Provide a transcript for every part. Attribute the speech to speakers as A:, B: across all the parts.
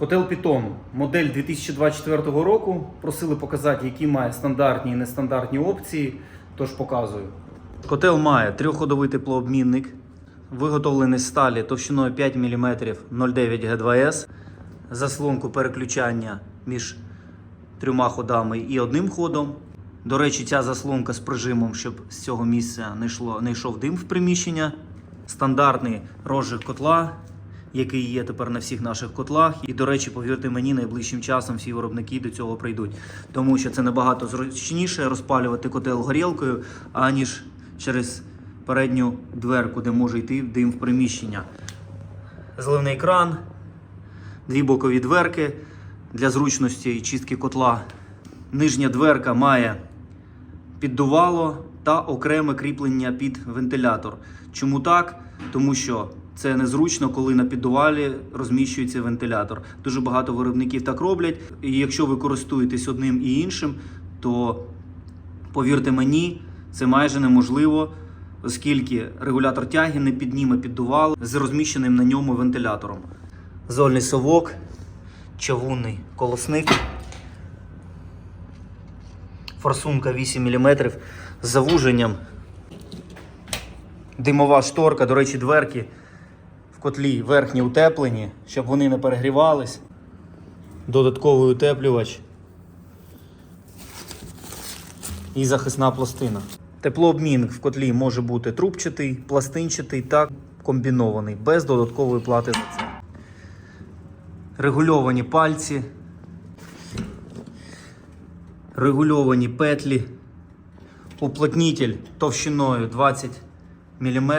A: Котел Python, модель 2024 року. Просили показати, які має стандартні і нестандартні опції, тож показую. Котел має трьохходовий теплообмінник, виготовлений з сталі товщиною 5 мм 0,9 G2S, заслонку переключання між трьома ходами і одним ходом. До речі, ця заслонка з прижимом, щоб з цього місця не, йшло, не йшов дим в приміщення. Стандартний розжиг котла, який є тепер на всіх наших котлах. І, до речі, повірте мені, найближчим часом всі виробники до цього прийдуть. Тому що це набагато зручніше розпалювати котел горілкою, аніж через передню дверку, де може йти дим в приміщення. Зливний кран, дві бокові дверки для зручності і чистки котла. Нижня дверка має піддувало та окреме кріплення під вентилятор. Чому так? Тому що це незручно, коли на піддувалі розміщується вентилятор. Дуже багато виробників так роблять. І якщо ви користуєтесь одним і іншим, то повірте мені, це майже неможливо, оскільки регулятор тяги не підніме піддувало з розміщеним на ньому вентилятором. Зольний совок, чавунний колосник форсунка 8 мм з завуженням. Димова шторка, до речі, дверки котлі верхні утеплені, щоб вони не перегрівались. Додатковий утеплювач і захисна пластина. Теплообмінник в котлі може бути трубчатий, пластинчатий та комбінований, без додаткової плати за це. Регульовані пальці регульовані петлі, уплотнитель товщиною 20 мм,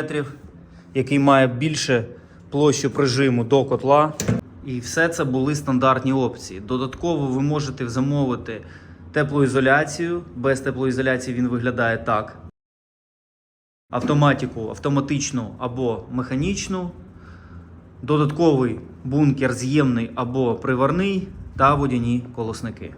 A: який має більше площу прижиму до котла. І все це були стандартні опції. Додатково ви можете замовити теплоізоляцію. Без теплоізоляції він виглядає так. Автоматику автоматичну або механічну, додатковий бункер з'ємний або приварний та водяні колосники.